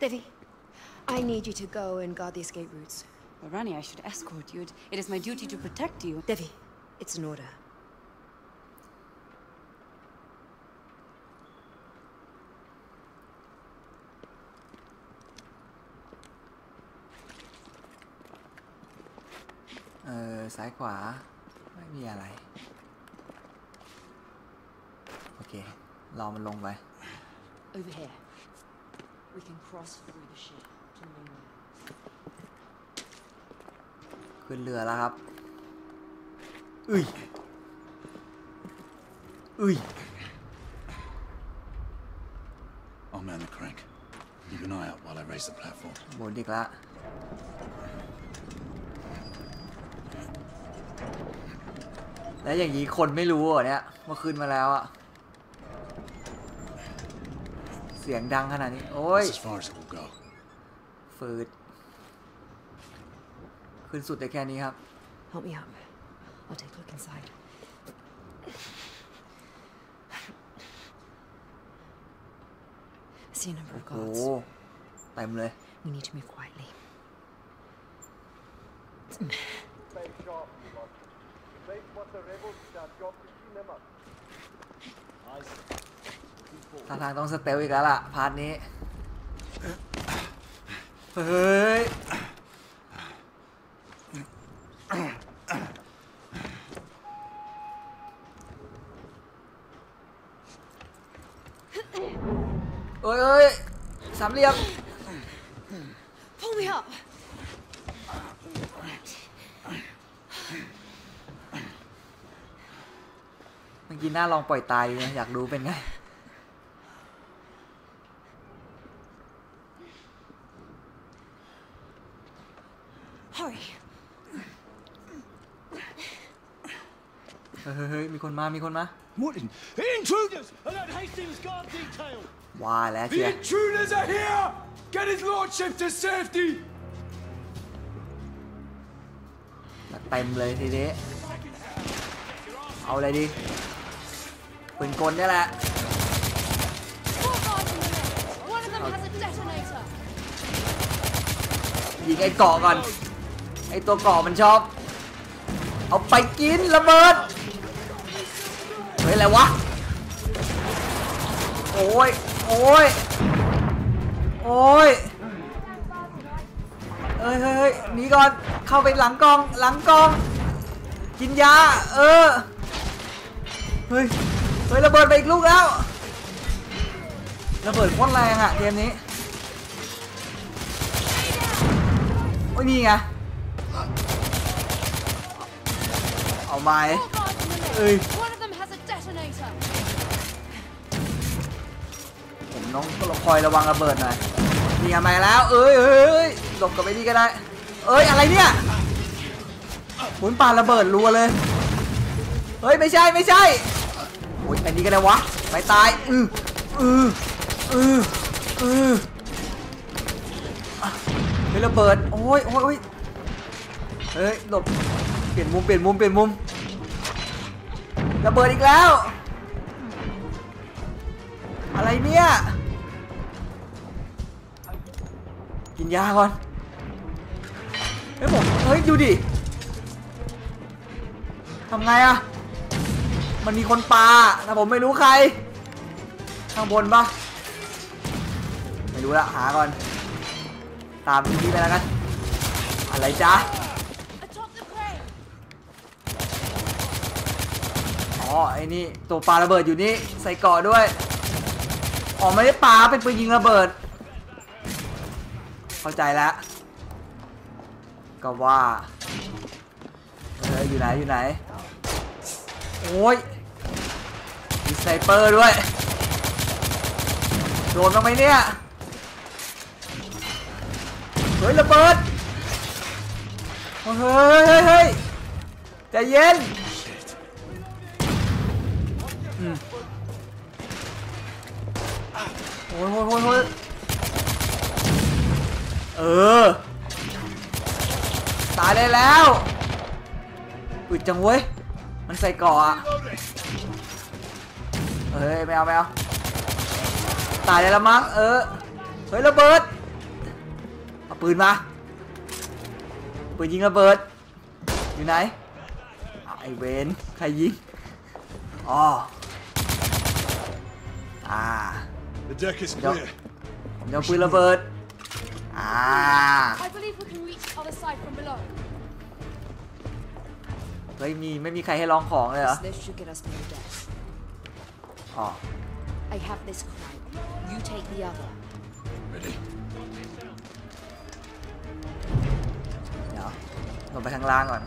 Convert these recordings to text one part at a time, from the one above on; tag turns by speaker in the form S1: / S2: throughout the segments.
S1: Devi, I need you to go and guard the escape routes.
S2: Well, Rani, I should escort you. It, it is my duty to protect you.
S1: Devi, it's an order.
S3: เออซ้ายขวา ไม่มีอะไร โอเค รอมันลงไป
S2: Over here. We can cross through the ship to mainland.
S3: ขึ้นเรือแล้วครับอุ้ยอุ้ย
S4: I'll man the crank. Keep an eye out while I raise the platform.
S3: หมุนอีกแล้วแล้วอย่างนี้คนไม่รู้เหรอเนี่ยว่าขึ้นมาแล้วอะเสียงดังขนาดนี้ โอ้ย
S4: That's as far as it will go.
S3: ฟืดขึ้นสุดได้แค่นี้ครับ
S1: Help me up. I'll take a look inside. I see a number of
S3: โอ้
S1: guards.
S3: โหเต็มเลย
S1: We need to move quietly.
S5: Stay sharp, you lot. Face what the rebels it's our job to clean them up.
S3: ท่าทางต้องสเตลอีกแล้วล่ะ พาร์ทนี้ เฮ้ย เอ้ยเอ้ยสามเหลี่ยม
S1: Pull me up!
S3: เมื่อกี้หน้าลองปล่อยตายอยู่นะอยากรู้เป็นไง
S1: Hurry!
S3: เฮ้ยเฮ้ยเฮ้ย มีคนมามีคนมา
S6: What in? Intruders! Alert Hastings Guard Detail!
S3: ว่าแล้วเชี
S6: The
S3: ย
S6: intruders are here! Get his lordship to safety!
S3: เต็มเลยทีนี้ เอาอะไรดีปืนกลเนี่ยแหละ
S1: Four guards in the middle! One of them has a detonator!
S3: ยิงไอ้เกาะก่อน ไอ้ตัวเกาะมันชอบ เอาไปกินระเบิด เฮ้ยอะไรวะ โอ้ย โอ้ย โอ้ยเอ้ยเฮ้ยเฮ้ยหนีก่อน เข้าไปหลังกอง หลังกอง กินยา เออ เฮ้ย เฮ้ยระเบิดไปอีกลูกแล้ว ระเบิดโคตรแรงอะเกมนี้ โอ้ยนี่ไง เอาไม้
S1: Four guards in
S3: ผมต้องคอยระวังระเบิดหน่อยนี่ไมาแล้ว เอ้ยเอ้ยหลบกับไอ้นี่ก็ได้ เอ้ยอะไรเนี่ยหมุนปาระเบิดรัวเลย เฮ้ยไม่ใช่ไม่ใช่โอ้ยไอ้นี่ก็ได้วะไปตายอืออืออืออือเฮ้ยระเบิดโอ้ยโอ้ยเฮ้ยหลบเปลี่ยนมุมเปลี่ยนมุมเปลี่ยนมุมระเบิดอีกแล้ว อะไรเนี่ย ยาก่อนเฮ้ยผมเฮ้ยดูดิทำไงอะมันมีคนปลาแต่ผมไม่รู้ใคร ข้างบนปะไม่รู้ละหาก่อน ตามที่ไปแล้วกัน อะไรจ๊ะอ๋อไอ้นี่ตัวปลาระเบิดอยู่นี่ใส่เกาะด้วยอ๋อไม่ได้ปลาเป็นปืนยิงระเบิด เข้าใจแล้ว ก็ว่าเอออยู่ไหน อยู่ไหน โอ้ยมีสไนเปอร์ด้วย โดนบ้างไหมเนี่ย เฮ้ย ระเบิด เฮ้ยเฮ้ยเฮ้ยเยใจเย็นโอ้ยโอ้ยโอ้ย เออ ตายได้แล้วอึดจังเว้ย มันใส่เกาะอะเฮ้ยไม่เอาไม่เอาตายได้แล้วมั้งเออ เฮ้ยระเบิดปืนมา ปืนยิงระเบิด อยู่ไหนอ้าวไอเวนใครยิง อ๋อ อ่า
S4: The deck is
S3: Yep.
S4: clear.
S3: ผมจะเอาปืนระเบิด อ่า
S1: I believe we can reach the other side from below.
S3: เฮ้ยมีไม่มีใครให้ลองของเลยเหรอ
S2: This should get us to the deck.
S3: อ๋อ
S2: I have this crank. You take the other.
S4: Ready?
S3: เดี๋ยวลงไปข้างล่างก่อน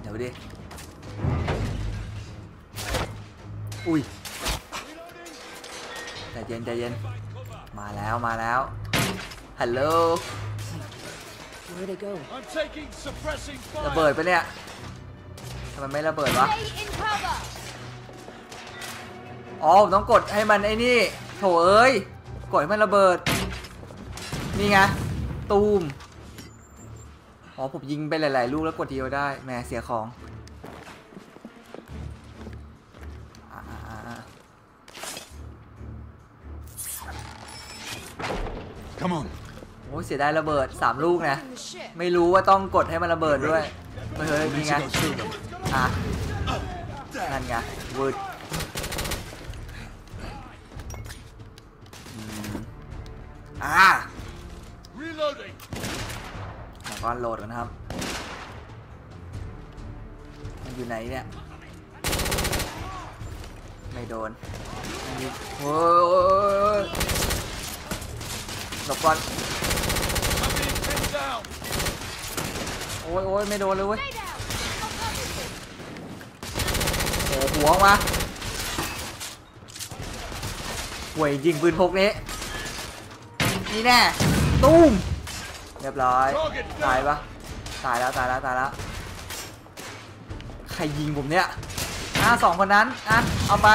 S3: เดี๋ยวดิอุ้ย ใจเย็นใจเย็น มาแล้วมาแล้วฮัลโหล
S2: Where they go?
S6: I'm taking suppressing
S3: ระ
S6: fire.
S3: เบิดปะเนี่ยทำไมไม่ระเบิดวะ
S1: Stay in cover.
S3: อ๋อผมต้องกดให้มันไอ้นี่โถเอ้ยกดให้มันระเบิด นี่ไงตูมอ๋อผมยิงไปหลาย ๆ ลูกแล้วกดทีเดียวได้แหมเสียของ
S4: Come on.
S3: โอ้ยเสียดายระเบิด3ลูกนะ
S1: In the ship.
S3: ไม่รู้ว่าต้องกดให้มันระเบิดด้วยเฮ้ยเฮ้ย
S4: We
S3: นี่
S4: need
S3: ไง
S4: to go through them.
S3: อะนั่นไงวืดอืมอ่า
S6: Reloading.
S3: แล้วก็โหลดกันนะครับ มันอยู่ไหนเนี่ย ไม่โดนมันอยู่โอ้ย หลบก่อน
S6: I'm being pinned down.
S3: โอ้ยโอ้ยไม่โดนเลยเว้ย
S1: Stay down. I'll cover you.
S3: โอ้โหหัวออกมาห่วยยิงปืนพกนี้นี่แน่ตุ้มเรียบร้อยตายปะตายแล้วตายแล้วตายแล้วใครยิงผมเนี่ยอะสองคนนั้นอะเอาไป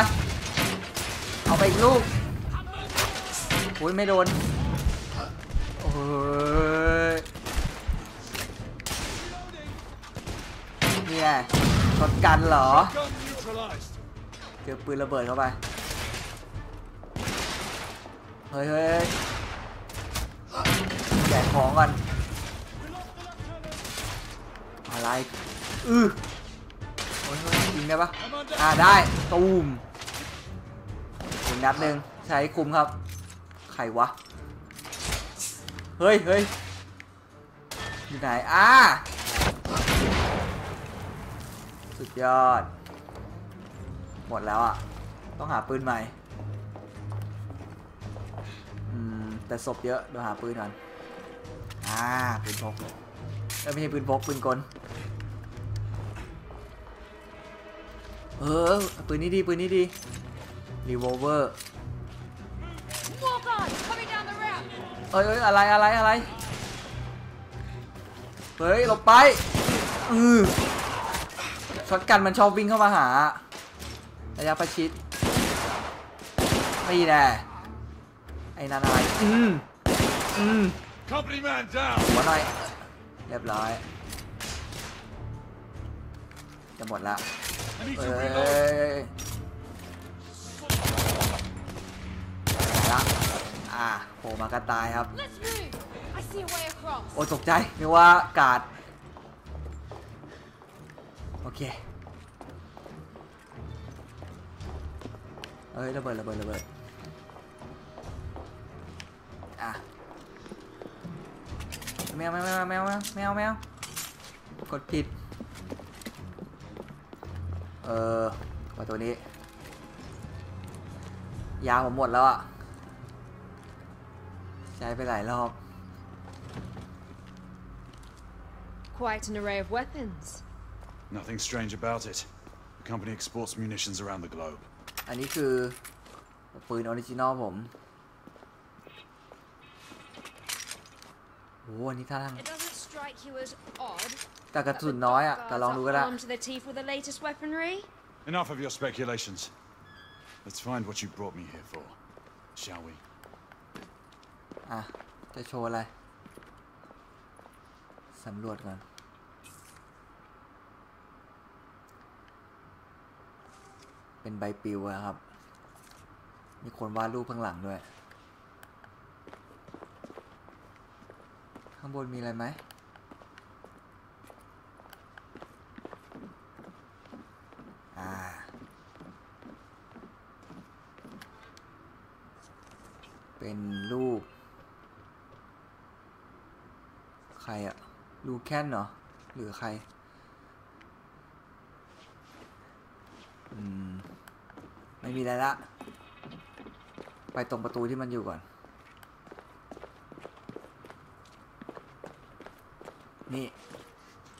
S3: เอาไปอีกลูกโอ้ยไม่โดนโอ้ ยเนี่ยช็อตกันเหรอ เจอปืนระเบิดเข้าไป เฮ้ยเฮ้ยแจกของก่อน อะไร อือโอ้ยเฮ้ยยิงได้ปะอ่าได้ ตูมอีกนัดหนึ่งใช้คุมครับ ใครวะ เฮ้ยเฮ้ยอยู่ไหนอ่าสุดยอด หมดแล้วอะ ต้องหาปืนใหม่อืมแต่ศพเยอะเดี๋ยวหาปืนก่อนอ่าปืนพกเอ้ยไม่ใช่ปืนพกปืนกลเออปืนนี้ดีปืนนี้ดีรีโวเวอร์ เอ้ยเอ้ยอะไรอะไรอะไรเฮ้ยหลบไปอือช็อตกันมันชอบวิ่งเข้ามาหาระยะประชิดนี่แน่ไอ้นั่นอะไรอืมอืม
S6: Company man down.
S3: หัวหน่อยเรียบร้อยจะหมดละ
S6: I need
S3: เอ้
S6: to
S3: ย
S6: reload.
S3: ละ อ่าโผล่มากระตายครับ
S1: Let's move. I see a way across.
S3: โอ้ตกใจนึกว่ากาด โอเค เอ้ยระเบิดระเบิดระเบิดอะแมวแมวแมวแมวแมวแมวแมวกดผิด เออว่าตัวนี้ ยาผมหมดแล้วอะ ใช้ไปหลายรอบ
S2: Quite an array of weapons.
S4: Nothing strange about it. The company exports munitions around the globe.
S3: อันนี้คือปืนออริจินอลผม โอ้โหอันนี้ท่าทาง
S1: It doesn't strike you as odd
S3: แต่กระสุนน้อยอ่ะ แต่ลองดูก็ได้
S1: armed to the teeth with the latest weaponry.
S4: Enough of your speculations. Let's find what you brought me here for, shall we?
S3: อะ จะโชว์อะไร สำรวจก่อน เป็นใบปลิวครับ มีคนวาดรูปข้างหลังด้วย ข้างบนมีอะไรไหมอ่าเป็นรูป ใค รอะลูแคนเหรอ หรือใคร อืม ไม่มีอะไรละ ไปตรงประตูที่มันอยู่ก่อน นี่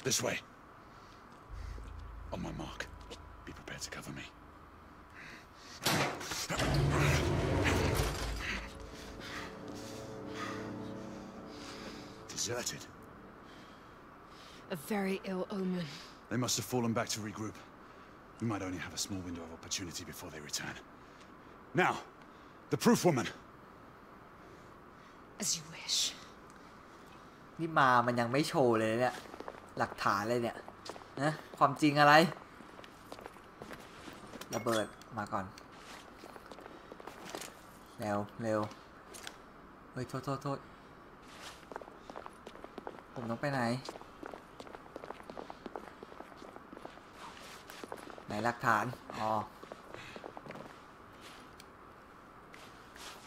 S4: This way.
S2: Very ill omen.
S4: They must have fallen back to regroup. We might only have a small window of opportunity before they return. Now, the proof woman.
S2: As you wish.
S3: นี่มามันยังไม่โชว์เลยเนี่ย หลักฐานเลยเนี่ยนะความจริงอะไร ระเบิดมาก่อน เร็วเร็วเฮ้ยโทษโทษโทษผมต้องไปไหน ไหนหลักฐาน อ๋อ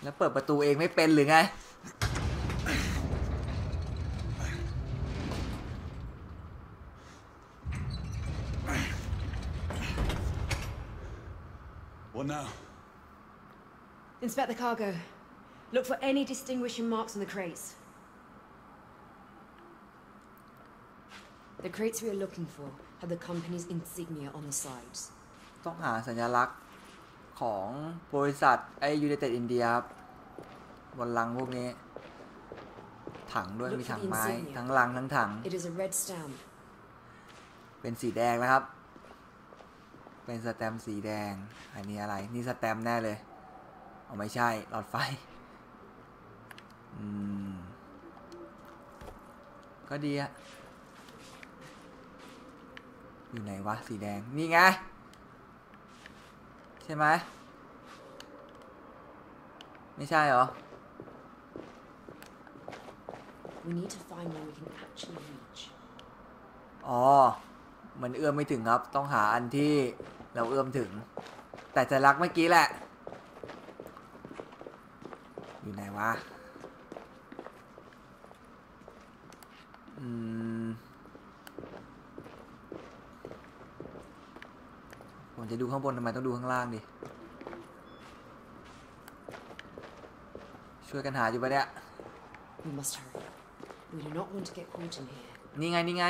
S3: แล้วเปิดประตูเองไม่เป็นหรือไง
S4: What now?
S2: Inspect the cargo. Look for any distinguishing marks on the crates. The crates we are looking for have the company's insignia on the sides.
S3: ต้องหาสัญลักษณ์ของบริษัทไอ้ยู i นเต็ดอินเดียครับบนลังพวกนี้ ถังด้วย
S2: Look
S3: มี
S2: for
S3: ถัง
S2: the
S3: ไม้
S2: insignia.
S3: ทั้งลังทั้งถัง
S2: It is a red stamp.
S3: เป็นสีแดงนะครับ เป็นสแตมป์สีแดง อันนี้อะไร นี่สแตมป์แน่เลยเอาไม่ใช่ หลอดไฟ อืม ก็ดีอะ อยู่ไหนวะสีแดงนี่ไง ใช่ไหมไม่ใช่เหรอ
S2: We need to find one we can actually reach.
S3: อ๋อ มันเอื้อมไม่ถึงครับ ต้องหาอันที่เราเอื้อมถึง แต่จะรักษณ์เมื่อกี้แหละ อยู่ไหนวะ อืม ผมจะดูข้างบนทำไมต้องดูข้างล่างดิ ช่วยกันหาอยู่ปะเนี่ย
S2: We must hurry. We do not want to get caught in here.
S3: นี่ไงนี่ไง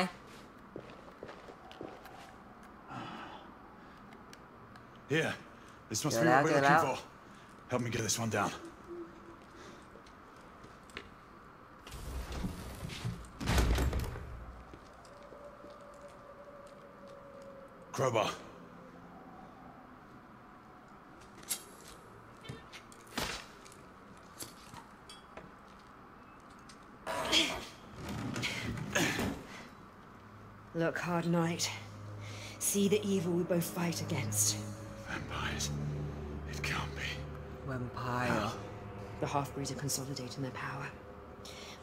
S4: Here. This must
S3: Get
S4: be what
S3: out,
S4: we're
S3: get
S4: looking
S3: out.
S4: for. Help me get this one down. Crowbar.
S2: Look, Hard Knight. See the evil we both fight against.
S4: Vampires. It can't be.
S3: Vampire.
S2: The half-breeds are consolidating their power.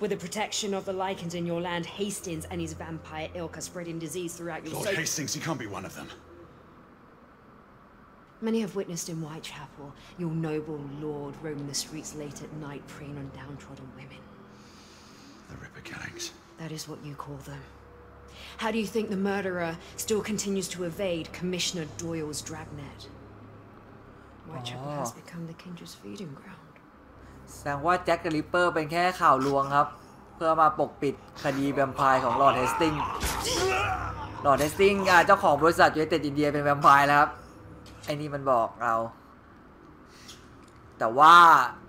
S2: With the protection of the lichens in your land, Hastings and his vampire ilk are spreading disease throughout your...
S4: Lord
S2: so
S4: Hastings, he can't be one of them.
S2: Many have witnessed in Whitechapel your noble lord roaming the streets late at night preying on downtrodden women.
S4: The Ripper gangs.
S2: That is what you call them. How do you think the murderer still continues to evade Commissioner Doyle's dragnet? Whitechapel has
S3: Oh.
S2: become the Kinder's feeding ground.
S3: แสดงว่าแจ็คกับริปเปอร์เป็นแค่ข่าวลวงครับ เพื่อมาปกปิดคดีแวมไพร์ของลอร์ดเฮสติงลอร์ดเฮสติงอ่าเจ้าของบริษัทยูไนเต็ดอินเดียเป็นแวมไพร์แล้วครับ ไอ้นี่มันบอกเราแต่ว่า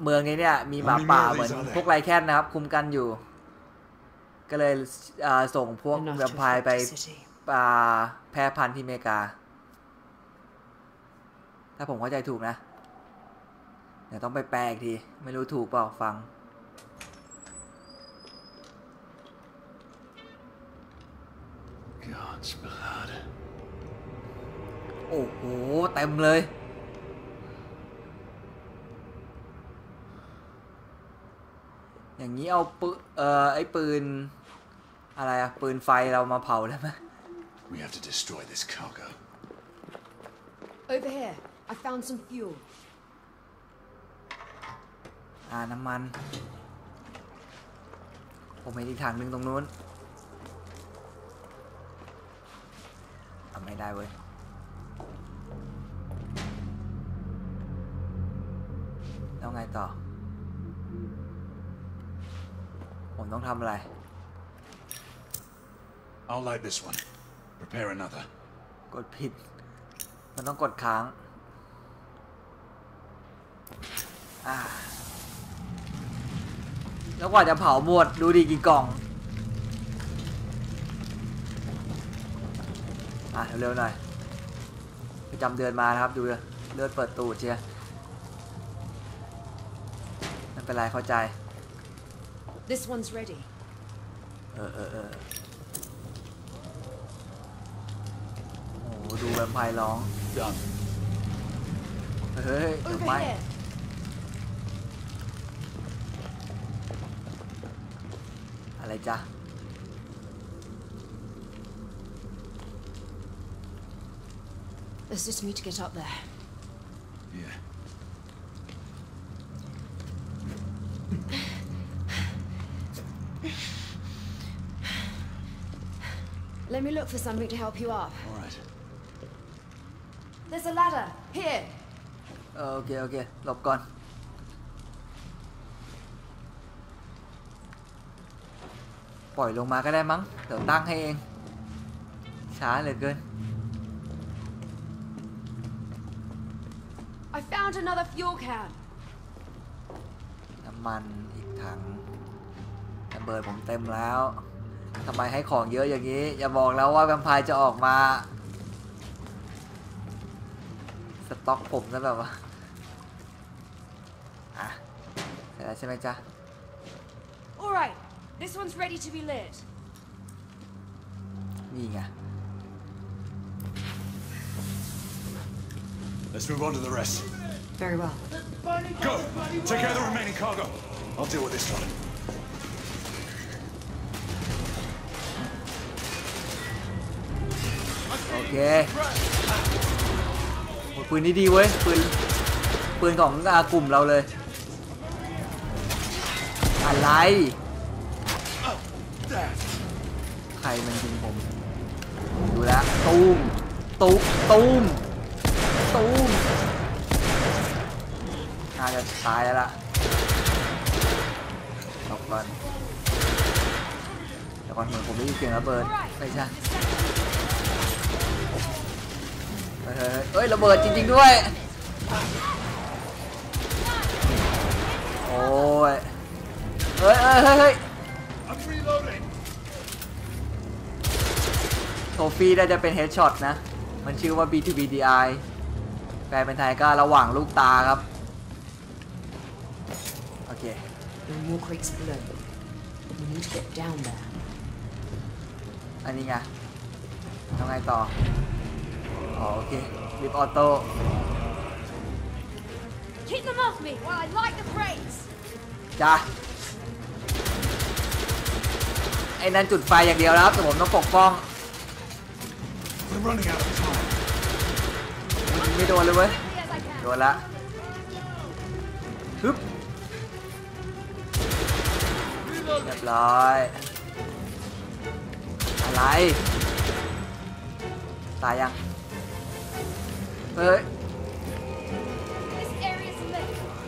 S3: เมืองนี้เนี่ยมีหมาป่าเหมือนพวกไรแคนนะครับ คุมกันอยู่ ก็เลยอ่าส่งพวก
S2: Enough
S3: แว
S2: to
S3: มไพร์
S2: affect
S3: ไป
S2: the city.
S3: อ่าแพร่พันธุ์ที่อเมริกา ถ้าผมเข้าใจถูกนะ เดี๋ยวต้องไปแปลอีกที ไม่รู้ถูกเปล่าฟัง
S4: God's blood.
S3: โอ้โห เต็มเลย อย่างนี้เอาปืนเอ่อไอ้ปืน อะไรอะปืนไฟเรามาเผาได้ไหม
S4: We have to destroy this cargo.
S2: Over here. I found some fuel.
S3: อ่าน้ำมัน ผมเห็นอีกถังหนึ่งตรงนู้นทำไม่ได้เว้ย แล้วไงต่อ ผมต้องทำอะไร
S4: I'll light this one. Prepare another.
S3: กดผิด มันต้องกดค้าง อ่า แล้วกว่าจะเผาหมด ดูดิกี่กล่อง อะ เร็วๆหน่อยประจำเดือนมานะครับ ดูเลยเลือดเปิดตูดเชียร์ไม่เป็นไรเข้าใจ
S2: This one's ready.
S3: เออเออเออโอ้โหดูแวมไพร์ร้อง
S4: Done.
S3: เฮ้ยเดี๋ยว
S2: Over
S3: ไม่
S2: here.
S3: อะไรจ๊ะ
S2: There's just me to get up there.
S4: Yeah.
S2: Let me look for something to help you up.
S4: All right.
S2: There's a ladder. Here.
S3: เออโอเคโอเคหลบก่อนปล่อยลงมาก็ได้มั้งเดี๋ยวตั้งให้เองช้าเหลือเกิน
S2: I found another fuel can.
S3: น้ำมันอีกถังระเบิดผมเต็มแล้ว ทำไมให้ของเยอะอย่างนี้ อย่าบอกแล้วว่าแวมไพร์จะออกมา สต็อกผมซะแบบว่าอะเสร็จแล้วใช่ไหมจ๊ะ
S2: All right. This one's ready to be lit.
S3: นี่ไง
S4: Let's move on to the rest.
S2: Very well.
S4: Go! Take care of the remaining cargo. I'll deal with this one.
S3: เคปืนนี้ดีเว้ย ปืน ปืนของอากลุ่มเราเลย อะไร ใครมันยิงผม ดูแลตูมตูมตูมตูมน่าจะตายแล้วล่ะหลบก่อนแต่ก่อนเหมือนผมได้ยินเสียงระเบิดไม่ใช่ เฮ้ยเฮ้ยเฮ้ยระเบิดจริง ๆ ด้วย โอ้ยเฮ้ยเฮ้ยเฮ้ยเฮ้ย
S4: I'm reloading.
S3: โทฟี่ได้จะเป็นเฮดช็อตนะ มันชื่อว่า B2BDI แปลเป็นไทยก็ระหว่างลูกตาครับ โอเค
S2: There are more crates below. We need to get down there.
S3: อันนี้ไงทำไงต่อ อ๋อโอเคลิฟออโต้
S1: Keep them off me while I light the crates.
S3: จ้าไอ้นั่นจุดไฟอย่างเดียวแล้วครับแต่ผมต้องปกป้อง
S4: We're running out of time.
S3: ไม่โดนเลยเว้ย
S1: Quickly as I can.
S3: โดนละฮึบเรียบร้อย อะไร ตายยัง เฮ้ย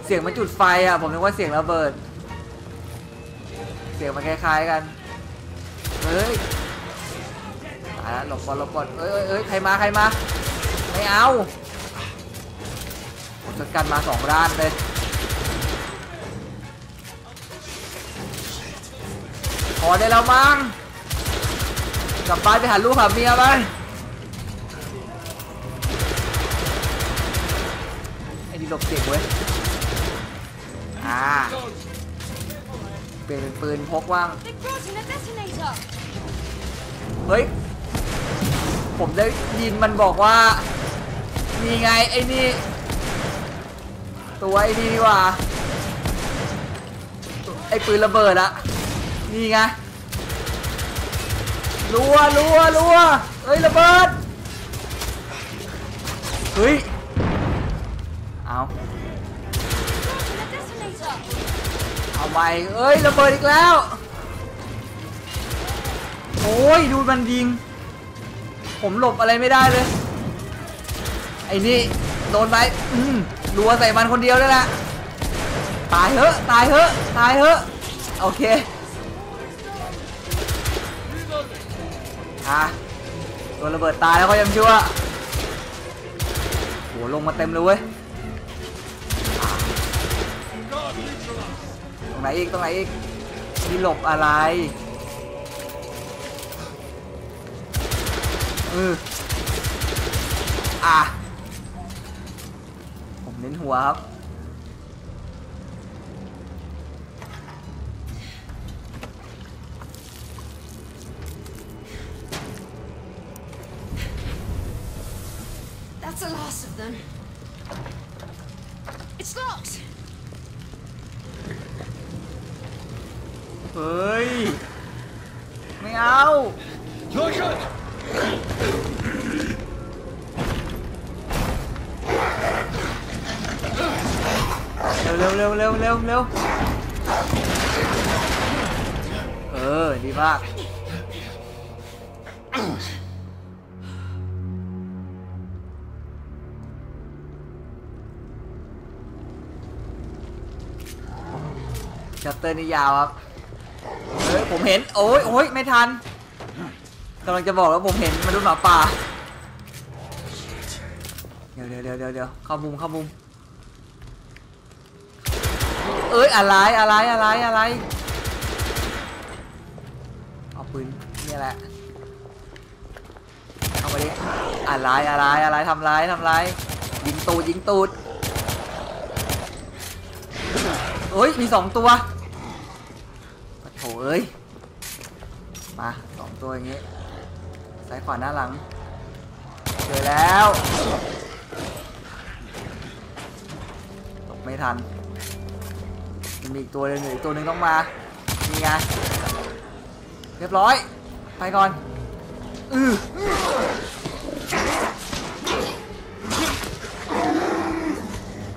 S3: เสียงมันจุดไฟอะ ผมนึกว่าเสียงระเบิด เสียงมันคล้ายๆกัน เฮ้ยตายแล้วหลบก่อนหลบก่อนเอ้ยเอ้ยเอ้ยใครมาใครมา ไม่เอาผมจัดการมาสองด้านเลยพอได้แล้วมั้งกลับบ้านไปหาลูกหาเมียไป มีหลบเก่งเว้ย อ่า เปลี่ยนเป็นปืนพกว่าง เฮ้ย ผมได้ยินมันบอกว่า มีไงไอ้นี่ ตัวไอ้นี่ดีกว่า ไอ้ปืนระเบิดอะนี่ไงรัวรัวรัวเอ้ยระเบิด เฮ้ย เอาเอาไปเอ้ยระเบิดอีกแล้ว โอ้ยดูมันยิง ผมหลบอะไรไม่ได้เลย ไอ้นี่โดนไปอืมรัวใส่มันคนเดียวได้ละตายเหอะตายเหอะตายเหอะโอเคอะโดนระเบิดตายแล้วก็ยังชั่วโหลงมาเต็มเลยเว้ย ไหนอีกตรงไหนอีกมีหลบอะไรเอออะผมเน้นหัวครับ เฮ้ย ไม่เอา
S6: Look out!
S3: เร็วเร็วเร็วเร็วเร็วเร็วเออ ดีมากชัตเตอร์นี่ยาวครับเฮ้ย ผมเห็นโอ้ยโอ้ยไม่ทันกำลังจะบอกแล้วผมเห็นมนุษย์หมาป่าเดี๋ยวเดี๋ยวเดี๋ยวเดี๋ยวเข้ามุมเข้ามุมเอ้ยอะไรอะไรอะไรอะไรเอาปืนนี่แหละเข้ามาดิอะไรอะไรอะไรทำไรทำไรยิงตูดยิงตูดเอ้ยมีสองตัว โถเอ้ย มาสองตัวอย่างงี้ซ้ายขวาหน้าหลัง เจอแล้ว ตกไม่ทันมันมีอีกตัวหนึงอีกตัวหนึงต้องมา นี่ไง เรียบร้อย ไปก่อน อือ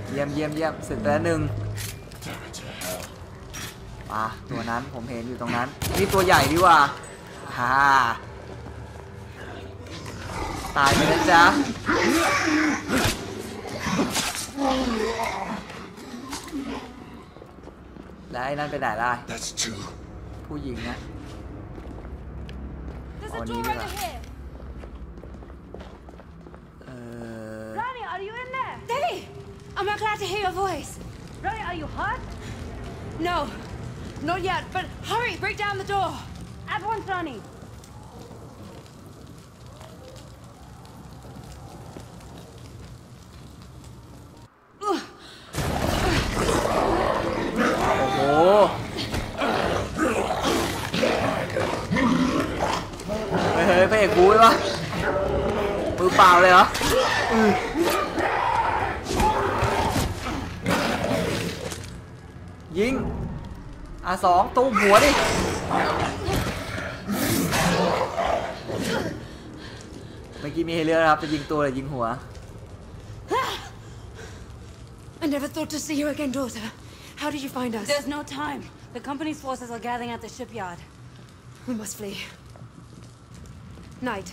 S3: เยี่ยมเยี่ยมเยี่ยมเสร็จแล้วหนึ่ง มาตัวนั้นผมเห็นอยู่ตรงนั้น นี่ตัวใหญ่ดีกว่าฮ่าตายไปแล้วจ๊ะแล้วไอ้นั่นไปไหนล่ะ
S4: That's two.
S3: ผู้หญิงนะ
S1: There's
S3: Oh,
S1: a door
S3: neither.
S1: over here.
S3: เออ
S1: Ronnie, are you in there?
S2: Lily! I'm glad to hear your voice.
S1: Ronnie, are you hurt?
S2: No, not yet, but hurry, break down the door.
S1: Once, Ronnie.
S3: สองตูมหัวดิ เมื่อกี้มีให้เลือกนะครับ จะยิงตัวหรือยิงหัว
S2: I never thought to see you again, daughter. How did you find us?
S1: There's no time. The company's forces are gathering at the shipyard.
S2: We must flee. Night.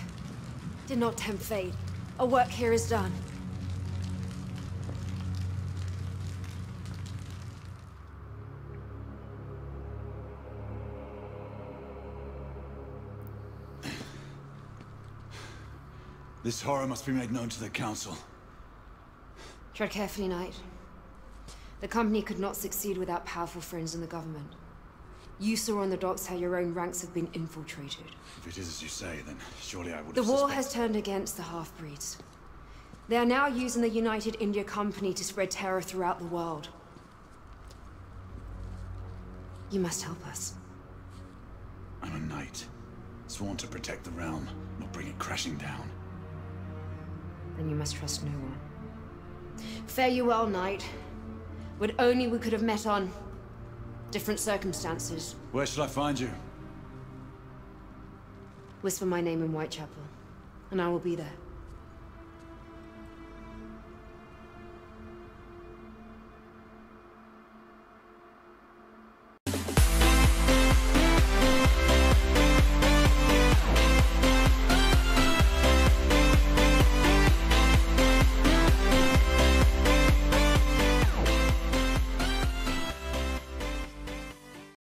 S2: Did not tempt fate. Our work here is done.
S4: This horror must be made known to the Council.
S2: Tread carefully, Knight. The company could not succeed without powerful friends in the government. You saw on the docks how your own ranks have been infiltrated.
S4: If it is as you say, then surely I would
S2: The war has turned against the half-breeds. They are now using the United India Company to spread terror throughout the world. You must help us.
S4: I'm a knight, sworn to protect the realm, not bring it crashing down.
S2: Then you must trust no one. Fare you well, Knight. Would only we could have met on... Different circumstances.
S4: Where shall I find you?
S2: Whisper my name in Whitechapel, and I will be there.